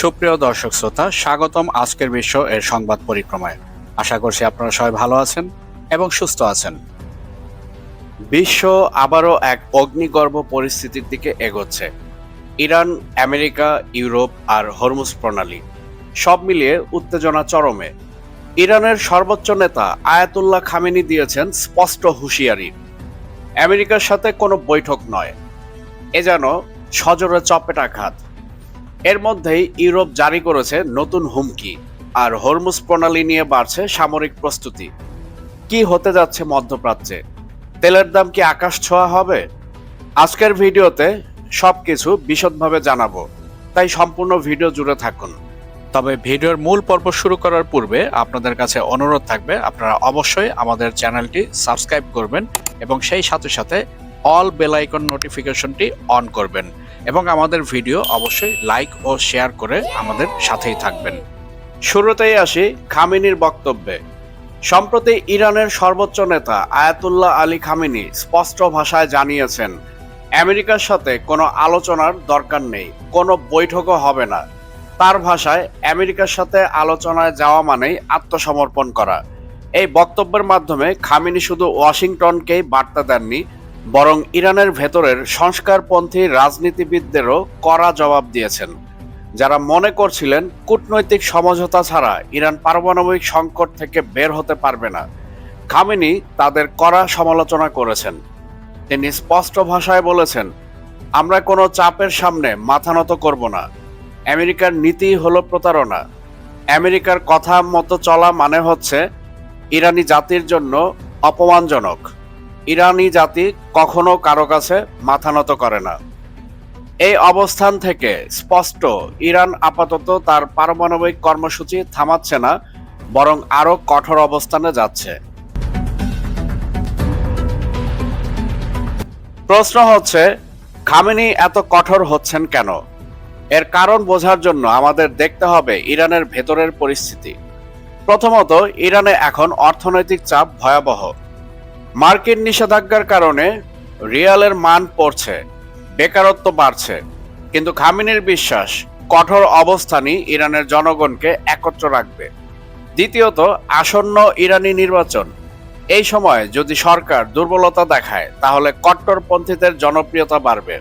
সুপ্রিয় দর্শক শ্রোতা, স্বাগতম আজকের বিশ্ব এর সংবাদ পরিক্রমায়। আশা করছি আপনারা সবাই ভালো আছেন এবং সুস্থ আছেন। বিশ্ব আবারও এক অগ্নিগর্ভ পরিস্থিতির দিকে এগোচ্ছে। ইরান, আমেরিকা, ইউরোপ আর হরমুজ প্রণালী, সব মিলিয়ে উত্তেজনা চরমে। ইরানের সর্বোচ্চ নেতা আয়াতুল্লাহ খামেনি দিয়েছেন স্পষ্ট হুঁশিয়ারি। আমেরিকার সাথে কোনো বৈঠক নয়। এ যেন সজোরে চপেটাঘাত এর মধ্যেই ইউরোপ জারি করেছে নতুন হুমকি, আর হরমুজ প্রণালী নিয়ে বাড়ছে সামরিক প্রস্তুতি। কি হতে যাচ্ছে মধ্যপ্রাচ্যে? তেলের দাম কি আকাশ ছোঁয়া হবে? আজকের ভিডিওতে সবকিছু বিশদভাবে জানাব, তাই সম্পূর্ণ ভিডিও জুড়ে থাকুন। তবে ভিডিওর মূল পর্ব শুরু করার পূর্বে আপনাদের কাছে অনুরোধ থাকবে, আপনারা অবশ্যই আমাদের চ্যানেলটি সাবস্ক্রাইব করবেন এবং সেই সাথে সাথে অল বেল আইকন নোটিফিকেশনটি অন করবেন। এবং আমাদের ভিডিও অবশ্যই লাইক ও শেয়ার করে আমাদের সাথেই থাকবেন। শুরুতেই আসি খামিনির বক্তব্যে। সম্প্রতি ইরানের সর্বোচ্চ নেতা আয়াতুল্লাহ আলী খামিনি স্পষ্ট ভাষায় জানিয়েছেন, আমেরিকার সাথে কোনো আলোচনার দরকার নেই, কোনো বৈঠকও হবে না। তার ভাষায় আমেরিকার সাথে আলোচনায় যাওয়া মানেই আত্মসমর্পণ করা। এই বক্তব্যের মাধ্যমে খামিনি শুধু ওয়াশিংটনকেই বার্তা দেননি বরং ইরানের ভেতরের সংস্কারপন্থী রাজনীতিবিদদেরও কড়া জবাব দিয়েছেন। যারা মনে করছিলেন কূটনৈতিক সমঝোতা ছাড়া ইরান পারমাণবিক সংকট থেকে বের হতে পারবে না, খামেনি তাদের কড়া সমালোচনা করেছেন। তিনি স্পষ্ট ভাষায় বলেছেন, আমরা কোনো চাপের সামনে মাথা নত করব না। আমেরিকার নীতি হলো প্রতারণা। আমেরিকার কথা মতো চলা মানে হচ্ছে ইরানি জাতির জন্য অপমানজনক। ইরানি জাতি কখনো কারও কাছে মাথা নত করে না। এই অবস্থান থেকে স্পষ্ট ইরান আপাতত তার পারমাণবিক কর্মসূচি থামাচ্ছে না, বরং আরও কঠোর অবস্থানে যাচ্ছে। প্রশ্ন হচ্ছে, খামেনি এত কঠোর হচ্ছেন কেন? এর কারণ বোঝার জন্য আমাদের দেখতে হবে ইরানের ভেতরের পরিস্থিতি। প্রথমত, ইরানে এখন অর্থনৈতিক চাপ ভয়াবহ। মার্কিন নিষেধাজ্ঞার কারণে রিয়ালের মান পড়ছে, বেকারত্ব বাড়ছে, কিন্তু খামিনের বিশ্বাস কঠোর অবস্থানই ইরানের জনগণকে একত্র রাখবে। দ্বিতীয়ত, আসন্ন ইরানি নির্বাচন। এই সময় যদি সরকার দুর্বলতা দেখায়, তাহলে কট্টরপন্থীদের জনপ্রিয়তা বাড়বে।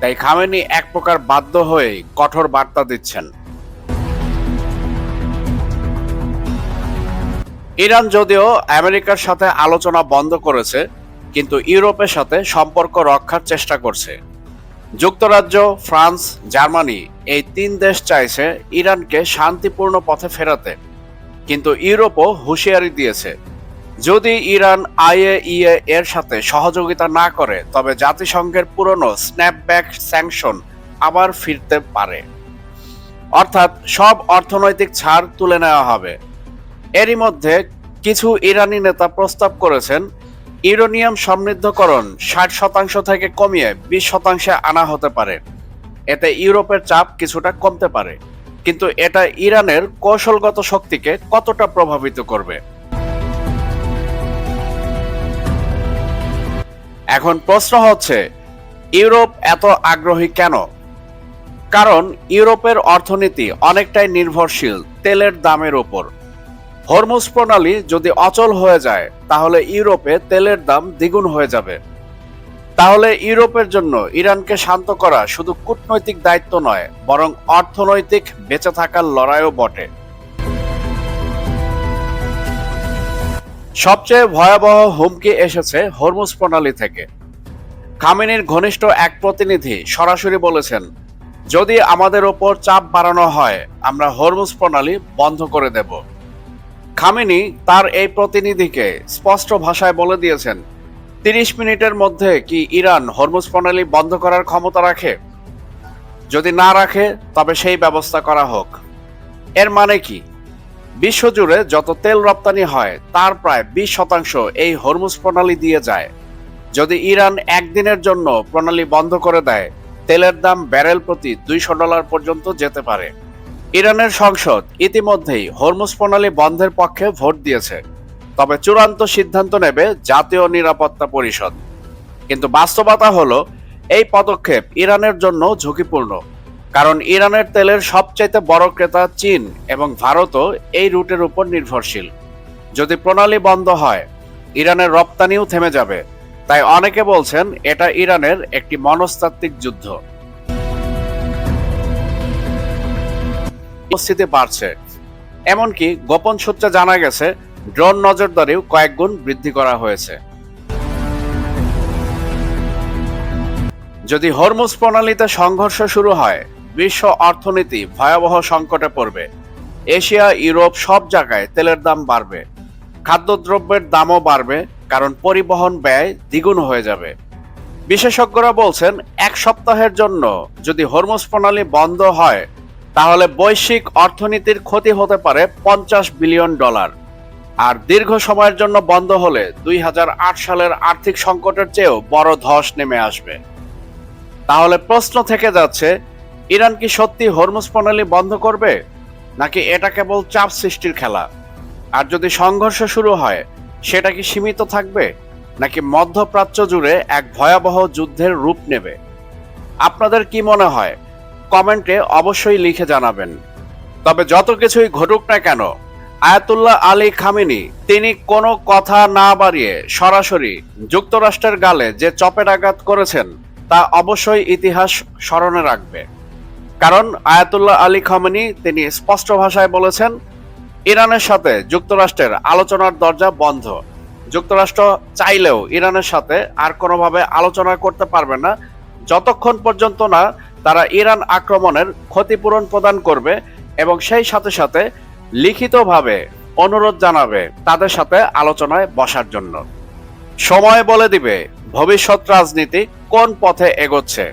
তাই খামেনি এক প্রকার বাধ্য হয়েই কঠোর বার্তা দিচ্ছেন। ইরান যদিও আমেরিকার সাথে আলোচনা বন্ধ করেছে, কিন্তু ইউরোপের সাথে সম্পর্ক রক্ষার চেষ্টা করছে। যুক্তরাজ্য, ফ্রান্স, জার্মানি এই তিন দেশ চাইছে ইরানকে শান্তিপূর্ণ পথে ফেরাতে, কিন্তু ইউরোপও হুঁশিয়ারি দিয়েছে। যদি ইরান আইএইএ এর সাথে সহযোগিতা না করে, তবে জাতিসংঘের পুরনো স্ন্যাপব্যাক স্যাংশন আবার ফিরতে পারে। অর্থাৎ সব অর্থনৈতিক ছাড় তুলে নেওয়া হবে। এরই মধ্যে কিছু ইরানি নেতা প্রস্তাব করেছেন, ইউরেনিয়াম সমৃদ্ধকরণ ষাট শতাংশ থেকে কমিয়ে বিশ শতাংশে আনা হতে পারে। এতে ইউরোপের চাপ কিছুটা কমতে পারে, কিন্তু এটা ইরানের কৌশলগত শক্তিকে কতটা প্রভাবিত করবে? এখন প্রশ্ন হচ্ছে, ইউরোপ এত আগ্রহী কেন? কারণ ইউরোপের অর্থনীতি অনেকটাই নির্ভরশীল তেলের দামের উপর হরমুজ প্রণালী যদি অচল হয়ে যায়, তাহলে ইউরোপে তেলের দাম দ্বিগুণ হয়ে যাবে। তাহলে ইউরোপের জন্য ইরানকে শান্ত করা শুধু কূটনৈতিক দায়িত্ব নয়, বরং অর্থনৈতিক বেঁচে থাকার লড়াইও বটে। সবচেয়ে ভয়াবহ হুমকি এসেছে হরমুজ প্রণালী থেকে। খামেনির ঘনিষ্ঠ এক প্রতিনিধি সরাসরি বলেছেন, যদি আমাদের ওপর চাপ বাড়ানো হয়, আমরা হরমুজ প্রণালী বন্ধ করে দেব। খামেনি তার এই প্রতিনিধিকে স্পষ্ট ভাষায় বলে দিয়েছেন, তিরিশ মিনিটের মধ্যে কি ইরান হরমুজ প্রণালী বন্ধ করার ক্ষমতা রাখে? যদি না রাখে, তবে সেই ব্যবস্থা করা হোক। এর মানে কি? বিশ্বজুড়ে যত তেল রপ্তানি হয়, তার প্রায় বিশ শতাংশ এই হরমুজ প্রণালী দিয়ে যায়। যদি ইরান একদিনের জন্য প্রণালী বন্ধ করে দেয়, তেলের দাম ব্যারেল প্রতি দুইশো ডলার পর্যন্ত যেতে পারে। ইরানের সংসদ ইতিমধ্যেই হরমুজ প্রণালী বন্ধের পক্ষে ভোট দিয়েছে। তবে চূড়ান্ত সিদ্ধান্ত নেবে জাতীয় নিরাপত্তা পরিষদ। কিন্তু বাস্তবতা হলো, এই পদক্ষেপ ইরানের জন্য ঝুঁকিপূর্ণ। কারণ ইরানের তেলের সবচাইতে বড় ক্রেতা চীন এবং ভারতও এই রুটের উপর নির্ভরশীল। যদি প্রণালী বন্ধ হয়, ইরানের রপ্তানিও থেমে যাবে। তাই অনেকে বলছেন, এটা ইরানের একটি মনস্তাত্ত্বিক যুদ্ধ। উপস্থিতি বাড়ছে। এমনকি গোপন সূত্রে জানা গেছে, ড্রোন নজরদারিও কয়েক গুণ বৃদ্ধি করা হয়েছে। যদি হরমুজ প্রণালীতে সংঘর্ষ শুরু হয়, বিশ্ব অর্থনীতি ভয়াবহ সংকটে পড়বে। এশিয়া, ইউরোপ সব জায়গায় তেলের দাম বাড়বে। খাদ্যদ্রব্যের দামও বাড়বে, কারণ পরিবহন ব্যয় দ্বিগুণ হয়ে যাবে। বিশেষজ্ঞরা বলছেন, এক সপ্তাহের জন্য যদি হরমুজ প্রণালী বন্ধ হয় তাহলে বৈশ্বিক অর্থনীতির ক্ষতি হতে পারে পঞ্চাশ বিলিয়ন ডলার। আর দীর্ঘ সময়ের জন্য বন্ধ হলে দুই হাজার আট সালের আর্থিক সংকটের চেয়েও বড় ধস নেমে আসবে। তাহলে প্রশ্ন থেকে যাচ্ছে, ইরান কি সত্যি হরমুজ প্রণালী বন্ধ করবে? নাকি এটা কেবল চাপ সৃষ্টির খেলা? আর যদি সংঘর্ষ শুরু হয়, সেটা কি সীমিত থাকবে? নাকি মধ্যপ্রাচ্য জুড়ে এক ভয়াবহ যুদ্ধের রূপ নেবে? আপনাদের কি মনে হয়? কমেন্টে অবশ্যই লিখে জানাবেন। তবে যত কিছুই ঘটুক না কেন, আয়াতুল্লাহ আলী খামিনি, তিনি কোনো কথা না বাড়িয়ে সরাসরি যুক্তরাষ্ট্রের গালে যে চপের আঘাত করেছেন, তা অবশ্যই ইতিহাস স্মরণে রাখবে। কারণ আয়াতুল্লাহ আলী খামেনি, তিনি স্পষ্ট ভাষায় বলেছেন, ইরানের সাথে যুক্তরাষ্ট্রের আলোচনার দরজা বন্ধ। যুক্তরাষ্ট্র চাইলেও ইরানের সাথে আর কোনোভাবে আলোচনা করতে পারবে না যতক্ষণ পর্যন্ত না তারা ইরান আক্রমণের ক্ষতিপূরণ প্রদান করবে এবং সেই সাথে সাথে লিখিতভাবে অনুরোধ জানাবে তাদের সাথে আলোচনায় বসার জন্য। সময় বলে দিবে ভবিষ্যৎ রাজনীতি কোন পথে এগোচ্ছে।